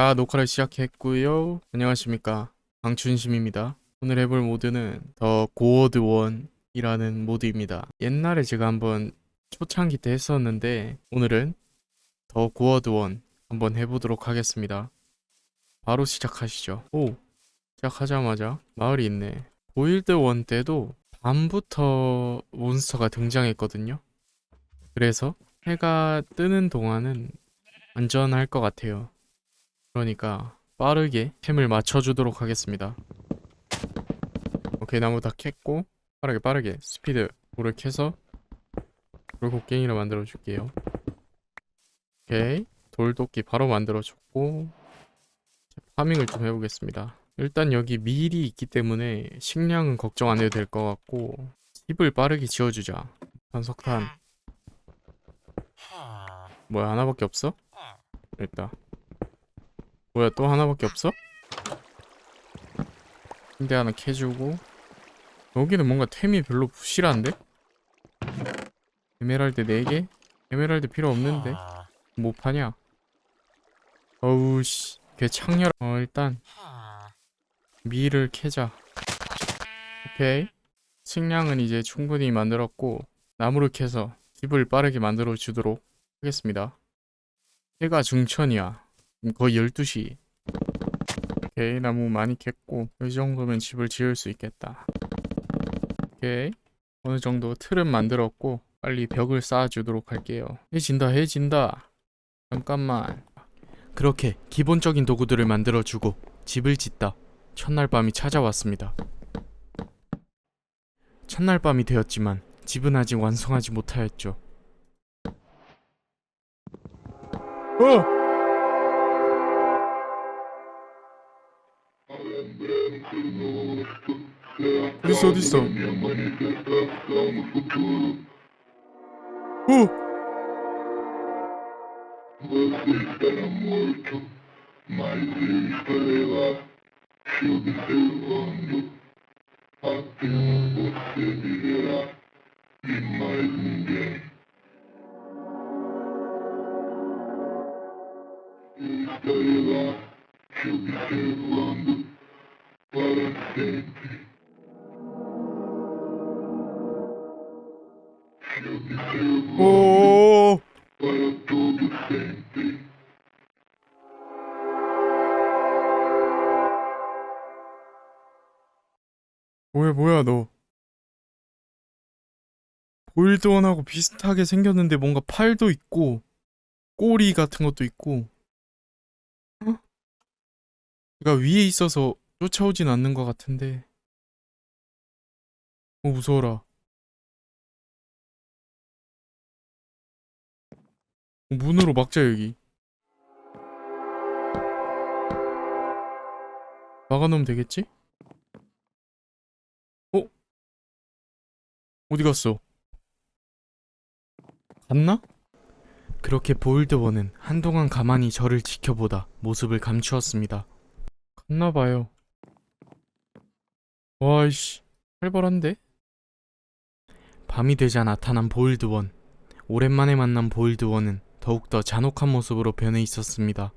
자, 녹화를 시작했고요. 안녕하십니까. 강춘심입니다. 오늘 해볼 모드는 더 고어드 원이라는 모드입니다. 옛날에 제가 한번 초창기 때 했었는데 오늘은 더 고어드 원 한번 해보도록 하겠습니다. 바로 시작하시죠. 오, 시작하자마자 마을이 있네. 보일드 원 때도 밤부터 몬스터가 등장했거든요. 그래서 해가 뜨는 동안은 안전할 것 같아요. 그러니까 빠르게 템을 맞춰주도록 하겠습니다. 오케이 나무 다 캤고 빠르게 빠르게 스피드 불을 켜서 돌곡갱이를 만들어 줄게요. 오케이 돌도끼 바로 만들어 줬고 파밍을 좀 해보겠습니다. 일단 여기 밀이 있기 때문에 식량은 걱정 안 해도 될 것 같고 집을 빠르게 지어주자. 탄석탄 뭐야 하나밖에 없어? 일단 뭐야 또 하나밖에 없어? 침대 하나 캐주고 여기는 뭔가 템이 별로 부실한데? 에메랄드 4개? 에메랄드 필요 없는데? 뭐 파냐? 어우 씨 걔 창렬 어 일단 밀을 캐자 오케이 식량은 이제 충분히 만들었고 나무를 캐서 집을 빠르게 만들어 주도록 하겠습니다 해가 중천이야 음, 거의 12시. 오케이, 나무 많이 캤고, 이 정도면 집을 지을 수 있겠다. 오케이. 어느 정도 틀은 만들었고, 빨리 벽을 쌓아주도록 할게요. 해진다, 해진다. 잠깐만. 그렇게 기본적인 도구들을 만들어주고, 집을 짓다. 첫날 밤이 찾아왔습니다. 첫날 밤이 되었지만, 집은 아직 완성하지 못하였죠. 어! Lição, lição. Uh! Você estará morto, mas eu estarei lá, te observando. Apenas você viverá e mais ninguém. Eu estarei lá, te observando para sempre. 오! 뭐야 뭐야 너 보일드원하고 비슷하게 생겼는데 뭔가 팔도 있고 꼬리 같은 것도 있고 어? 얘가 위에 있어서 쫓아오진 않는 것 같은데 어 무서워라 문으로 막자 여기 막아놓으면 되겠지? 어? 어디 갔어? 갔나? 그렇게 보일드원은 한동안 가만히 저를 지켜보다 모습을 감추었습니다. 갔나봐요. 와이씨, 활발한데? 밤이 되자 나타난 보일드원. 오랜만에 만난 보일드원은 더욱더 잔혹한 모습으로 변해 있었습니다.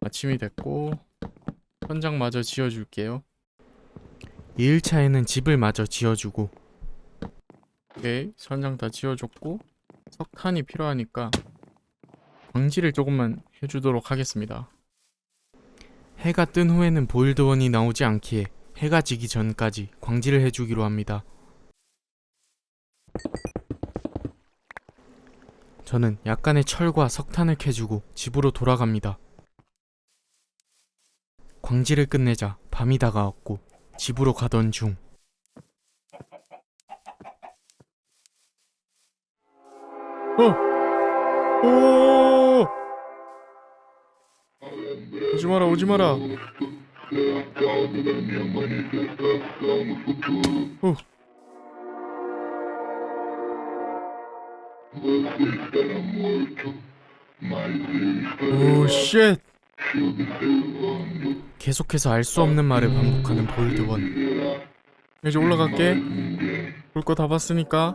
아침이 됐고 현장마저 지어줄게요. 2일차에는 집을 마저 지어주고 오케이 선장 다 지어줬고 석탄이 필요하니까 광지를 조금만 해주도록 하겠습니다. 해가 뜬 후에는 보일드원이 나오지 않기에 해가 지기 전까지 광지를 해주기로 합니다. 저는 약간의 철과 석탄을 캐주고 집으로 돌아갑니다. 광지를 끝내자 밤이 다가왔고 집으로 가던 중 어! 오! 오지 마라 오지 마라 Será 오 lá, 쉣! te observando. 계속해서 알 수 없는 말을 반복하는 Viverá, 이제 올라갈게 볼 거 다 봤으니까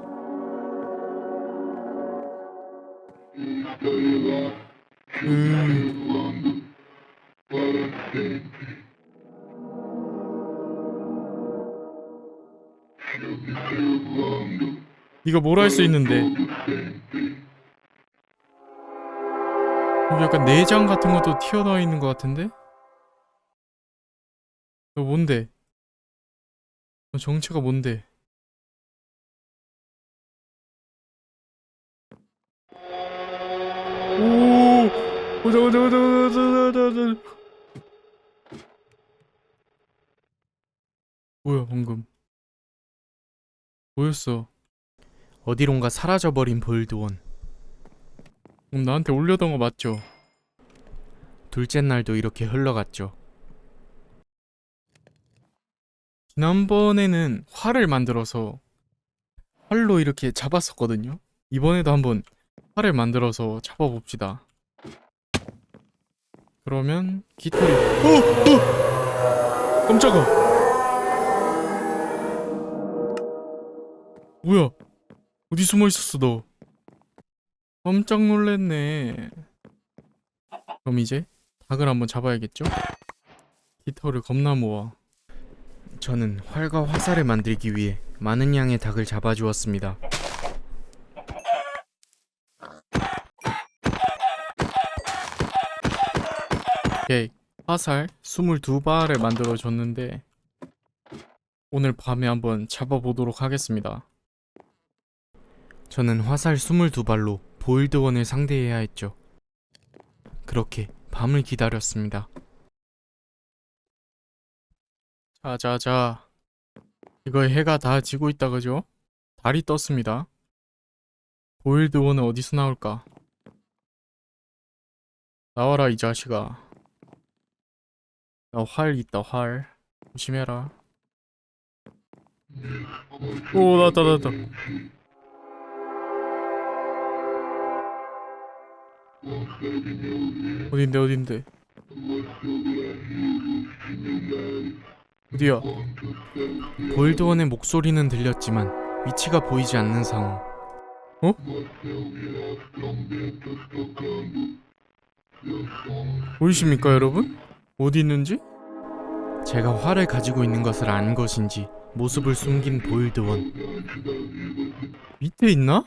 음 네가 뭘할 수 있는데 여기 약간 내장 같은 것도 튀어나와 있는 것 같은데? 너 뭔데? 너 정체가 뭔데? 오! 오자 오자 오자 오자 오자 오자 뭐야 방금 뭐였어 어디론가 사라져버린 볼드원 나한테 올려던 거 맞죠? 둘째 날도 이렇게 흘러갔죠. 지난번에는 활을 만들어서 활로 이렇게 잡았었거든요. 이번에도 한번 활을 만들어서 잡아봅시다. 그러면 깃털이 어! 어! 깜짝아! 뭐야? 어디 숨어 있었어 너? 깜짝 놀랐네. 그럼 이제 닭을 한번 잡아야겠죠? 깃털을 겁나 모아 저는 활과 화살을 만들기 위해 많은 양의 닭을 잡아주었습니다 오케이 화살 22발을 만들어 줬는데 오늘 밤에 한번 잡아보도록 하겠습니다 저는 화살 22발로 보일드원을 상대해야 했죠. 그렇게 밤을 기다렸습니다. 자자자. 이거 해가 다 지고 있다 그죠? 달이 떴습니다. 보일드원은 어디서 나올까? 나와라 이 자식아. 나 활 있다 활. 조심해라. 오 나왔다 나왔다. 어딘데 어딘데 어디야 볼드원의 목소리는 들렸지만 위치가 보이지 않는 상황 어? 보이십니까 여러분? 어디 있는지? 제가 활을 가지고 있는 것을 안 것인지 모습을 숨긴 보일드원 밑에 있나?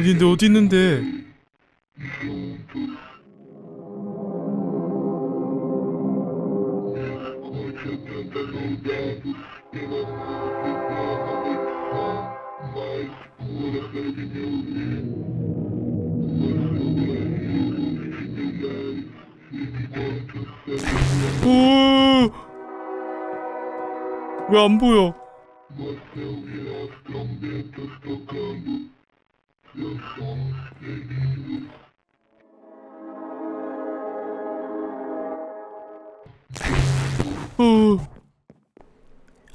어딘데 어디 있는데 왜안 보여? 어.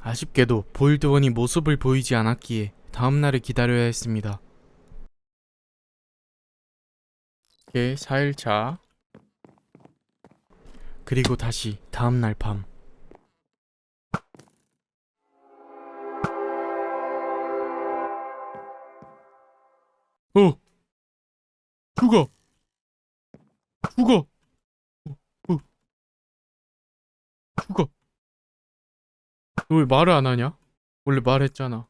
아쉽게도 보일드원이 모습을 보이지 않았기에 다음날을 기다려야 했습니다. 예, 4일차. 그리고 다시 다음날 밤. 어! 죽어! 죽어! 어, 어. 죽어! 너 왜 말을 안 하냐? 원래 말했잖아.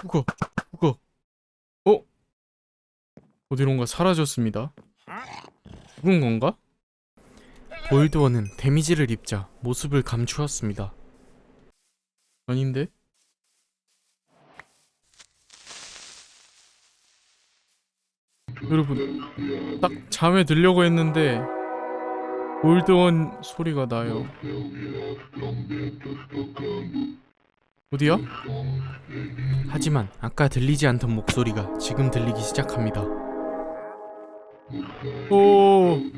죽어! 죽어! 어? 어디론가 사라졌습니다. 죽은 건가? 보일드원은 데미지를 입자 모습을 감추었습니다. 아닌데? 여러분 딱 잠에 들려고 했는데 올드원 소리가 나요 어디야? 하지만 아까 들리지 않던 목소리가 지금 들리기 시작합니다 오 어, 어!